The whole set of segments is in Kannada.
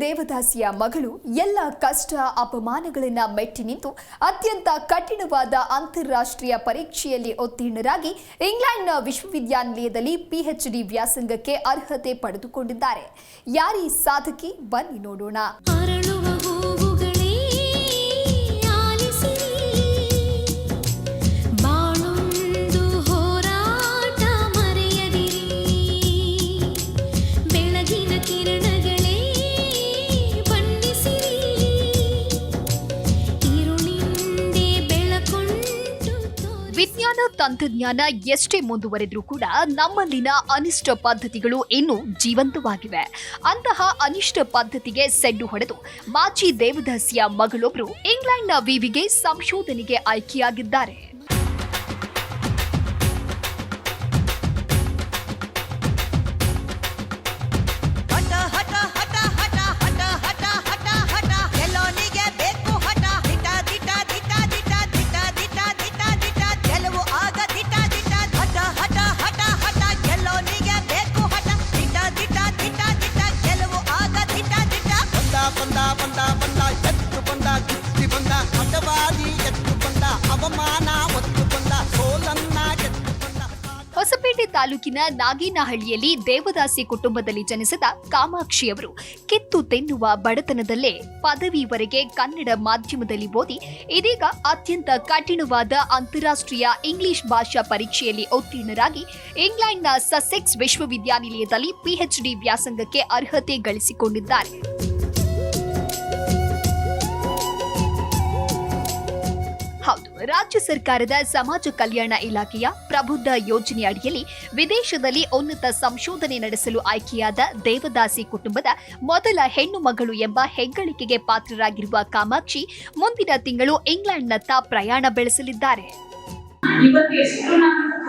ದೇವದಾಸಿಯ ಮಗಳು ಎಲ್ಲ ಕಷ್ಟ ಅಪಮಾನಗಳನ್ನ ಮೆಟ್ಟಿ ನಿಂತು ಅತ್ಯಂತ ಕಠಿಣವಾದ ಅಂತಾರಾಷ್ಟ್ರೀಯ ಪರೀಕ್ಷೆಯಲ್ಲಿ ಉತ್ತೀರ್ಣರಾಗಿ ಇಂಗ್ಲೆಂಡ್ನ ವಿಶ್ವವಿದ್ಯಾನಿಲಯದಲ್ಲಿ ಪಿಎಚ್ಡಿ ವ್ಯಾಸಂಗಕ್ಕೆ ಅರ್ಹತೆ ಪಡೆದುಕೊಂಡಿದ್ದಾರೆ. ಯಾರೀ ಸಾಧಕಿ? ಬನ್ನಿ ನೋಡೋಣ. ತಂತ್ರಜ್ಞಾನ ಎಷ್ಟೇ ಮುಂದುವರೆದ್ರೂ ಕೂಡ ನಮ್ಮಲ್ಲಿನ ಅನಿಷ್ಟ ಪದ್ಧತಿಗಳು ಇನ್ನೂ ಜೀವಂತವಾಗಿವೆ. ಅಂತಹ ಅನಿಷ್ಟ ಪದ್ಧತಿಗೆ ಸೆಡ್ಡು ಹೊಡೆದು ಮಾಜಿ ದೇವದಾಸಿಯ ಮಗಳೊಬ್ಬರು ಇಂಗ್ಲೆಂಡ್ನ ವಿವಿಗೆ ಸಂಶೋಧನೆಗೆ ಆಯ್ಕೆಯಾಗಿದ್ದಾರೆ. ಹೊಸಪೇಟೆ ತಾಲೂಕಿನ ನಾಗೇನಹಳ್ಳಿಯಲ್ಲಿ ದೇವದಾಸಿ ಕುಟುಂಬದಲ್ಲಿ ಜನಿಸಿದ ಕಾಮಾಕ್ಷಿ ಅವರು ಕಿತ್ತು ತಿನ್ನುವ ಬಡತನದಲ್ಲೇ ಪದವಿವರೆಗೆ ಕನ್ನಡ ಮಾಧ್ಯಮದಲ್ಲಿ ಓದಿ ಇದೀಗ ಅತ್ಯಂತ ಕಠಿಣವಾದ ಅಂತಾರಾಷ್ಟ್ರೀಯ ಇಂಗ್ಲಿಷ್ ಭಾಷಾ ಪರೀಕ್ಷೆಯಲ್ಲಿ ಉತ್ತೀರ್ಣರಾಗಿ ಇಂಗ್ಲೆಂಡ್ನ ಸಸೆಕ್ಸ್ ವಿಶ್ವವಿದ್ಯಾನಿಲಯದಲ್ಲಿ ಪಿಎಚ್ಡಿ ವ್ಯಾಸಂಗಕ್ಕೆ ಅರ್ಹತೆ ಗಳಿಸಿಕೊಂಡಿದ್ದಾರೆ. ರಾಜ್ಯ ಸರ್ಕಾರದ ಸಮಾಜ ಕಲ್ಯಾಣ ಇಲಾಖೆಯ ಪ್ರಬುದ್ಧ ಯೋಜನೆ ಅಡಿಯಲ್ಲಿ ವಿದೇಶದಲ್ಲಿ ಉನ್ನತ ಸಂಶೋಧನೆ ನಡೆಸಲು ಆಯ್ಕೆಯಾದ ದೇವದಾಸಿ ಕುಟುಂಬದ ಮೊದಲ ಹೆಣ್ಣು ಮಗಳು ಎಂಬ ಹೆಗ್ಗಳಿಕೆಗೆ ಪಾತ್ರರಾಗಿರುವ ಕಾಮಾಕ್ಷಿ ಮುಂದಿನ ತಿಂಗಳು ಇಂಗ್ಲೆಂಡ್ನತ್ತ ಪ್ರಯಾಣ ಬೆಳೆಸಲಿದ್ದಾರೆ.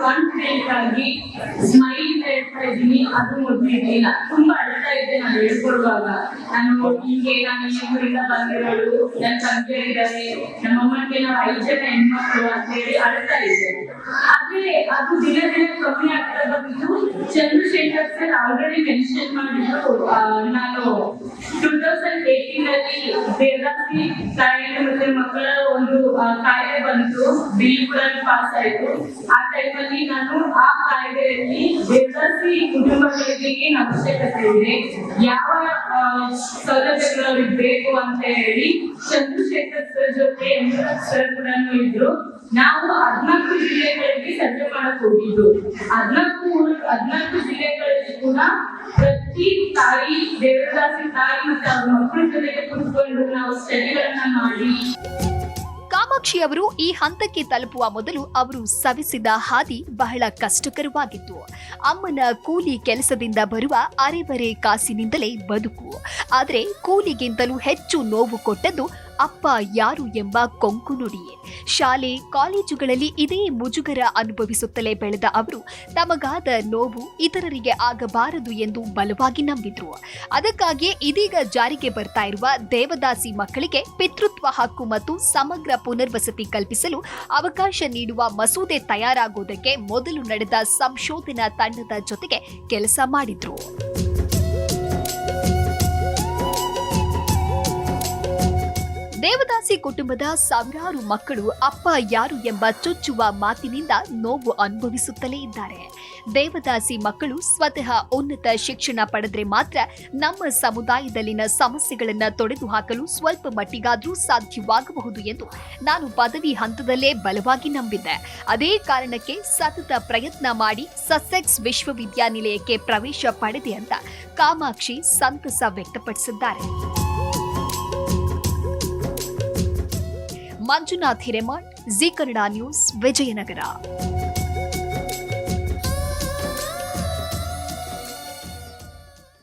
ಕಾನ್ಫಿಡೆಂಟ್ ಸ್ಮೈಲ್ ಹೇಳ್ತಾ ಇದ್ದೀನಿ ಅದು ಮೊದಲಿರ್ಲಿಲ್ಲ ತುಂಬಾ ಅಳ್ತಾ ಇದ್ದೆ ನಾನು ಹೇಳ್ಕೊಡುವಾಗ. ನಾನು ಹೀಗೆ ನಾನು ಈ ಊರಿಂದ ಬಂದಿರೋಳು ನನ್ನ ತಂದೆ ಇದ್ದಾರೆ ನಮ್ಮಮ್ಮನಿಗೆ ನಾವು ಐದು ಜನ ಹೆಣ್ಮಕ್ಳು ಅಂತ ಹೇಳಿ ಅಳ್ತಾ ಇದ್ದೆ ಆದ್ರೆ ಅದು ದಿನ ದಿನ ಕಮ್ಮಿ ಆಗ್ತಾ ಬಂದಿದ್ದು, ಚಂದ್ರಶೇಖರ್ ಸರ್ ಆಲ್ರೆಡಿ ಮೆನ್ಷನ್ ಮಾಡಿದ್ರು ನಾನು ಟೂ ತೌಸಂಡ್ ಏಟೀನ್ ಅಲ್ಲಿ ದೇವದಾಸಿ ಕಾಯಿಲೆ ಮತ್ತೆ ಮಕ್ಕಳ ಒಂದು ಕಾಯಿಲೆ ಬಂತು. ಬಿಲ್ ಕೂಡ ಪಾಸ್ ಆಯ್ತು. ಟೈಮಲ್ಲಿ ನಾನು ಆ ಕಾಯ್ದೆಯಲ್ಲಿ ಎಸ್ಎಸ್ಸಿ ಕುಟುಂಬಗಳಿಗೆ ಅವಶ್ಯಕತೆ ಇದೆ ಯಾವ ಸೌಲಭ್ಯಗಳು ಬೇಕು ಅಂತ ಹೇಳಿ ಚಂದ್ರಶೇಖರ್ ಸರ್ ಜೊತೆ ಸರ್ ಕೂಡ ಇದ್ರು ನಾವು ಹದಿನಾಲ್ಕು ಜಿಲ್ಲೆಗಳಿಗೆ ಸರ್ವೆ ಮಾಡಕ್ ಹೋಗಿದ್ದು ಹದಿನಾಲ್ಕು ಹದ್ನಾಲ್ಕು ಜಿಲ್ಲೆಗಳಲ್ಲಿ ಕೂಡ ಪ್ರತಿ ತಾಯಿ, ದೇವದಾಸಿ ತಾಯಿ ಮತ್ತೆ ಅವ್ರ ಮಕ್ಕಳ ಜೊತೆಗೆ ಕುತ್ಕೊಂಡು ನಾವು ಸ್ಟಡಿಗಳನ್ನ ಮಾಡಿ ಕಾಮಾಕ್ಷಿ ಅವರು ಈ ಹಂತಕ್ಕೆ ತಲುಪುವ ಮೊದಲು ಅವರು ಸವಿಸಿದ ಹಾದಿ ಬಹಳ ಕಷ್ಟಕರವಾಗಿತ್ತು. ಅಮ್ಮನ ಕೂಲಿ ಕೆಲಸದಿಂದ ಬರುವ ಅರೆಬರೆ ಕಾಸಿನಿಂದಲೇ ಬದುಕು. ಆದರೆ ಕೂಲಿಗಿಂತಲೂ ಹೆಚ್ಚು ನೋವು ಕೊಟ್ಟದ್ದು ಅಪ್ಪ ಯಾರು ಎಂಬ ಕೊಂಕು ನುಡಿಯೇ. ಶಾಲೆ, ಕಾಲೇಜುಗಳಲ್ಲಿ ಇದೇ ಮುಜುಗರ ಅನುಭವಿಸುತ್ತಲೇ ಬೆಳೆದ ಅವರು ತಮಗಾದ ನೋವು ಇತರರಿಗೆ ಆಗಬಾರದು ಎಂದು ಬಲವಾಗಿ ನಂಬಿದ್ರು. ಅದಕ್ಕಾಗಿಯೇ ಇದೀಗ ಜಾರಿಗೆ ಬರ್ತಾ ಇರುವ ದೇವದಾಸಿ ಮಕ್ಕಳಿಗೆ ಪಿತೃತ್ವ ಹಕ್ಕು ಮತ್ತು ಸಮಗ್ರ ಪುನರ್ವಸತಿ ಕಲ್ಪಿಸಲು ಅವಕಾಶ ನೀಡುವ ಮಸೂದೆ ತಯಾರಾಗುವುದಕ್ಕೆ ಮೊದಲು ನಡೆದ ಸಂಶೋಧನಾ ತಂಡದ ಜೊತೆಗೆ ಕೆಲಸ ಮಾಡಿದ್ರು. ದೇವದಾಸಿ ಕುಟುಂಬದ ಸಾವಿರಾರು ಮಕ್ಕಳು, ಅಪ್ಪ ಯಾರು ಎಂಬ ಚುಚ್ಚುವ ಮಾತಿನಿಂದ ನೋವು ಅನುಭವಿಸುತ್ತಲೇ ಇದ್ದಾರೆ. ದೇವದಾಸಿ ಮಕ್ಕಳು ಸ್ವತಃ ಉನ್ನತ ಶಿಕ್ಷಣ ಪಡೆದ್ರೆ ಮಾತ್ರ ನಮ್ಮ ಸಮುದಾಯದಲ್ಲಿನ ಸಮಸ್ಯೆಗಳನ್ನು ತೊಡೆದು ಹಾಕಲು ಸ್ವಲ್ಪ ಮಟ್ಟಿಗಾದರೂ ಸಾಧ್ಯವಾಗಬಹುದು ಎಂದು ನಾನು ಪದವಿ ಹಂತದಲ್ಲೇ ಬಲವಾಗಿ ನಂಬಿದ್ದೆ. ಅದೇ ಕಾರಣಕ್ಕೆ ಸತತ ಪ್ರಯತ್ನ ಮಾಡಿ ಸಸೆಕ್ಸ್ ವಿಶ್ವವಿದ್ಯಾನಿಲಯಕ್ಕೆ ಪ್ರವೇಶ ಪಡೆದೆ ಅಂತ ಕಾಮಾಕ್ಷಿ ಸಂತಸ ವ್ಯಕ್ತಪಡಿಸಿದ್ದಾರೆ. Manjunath Hiremath G Kannada news Vijayanagara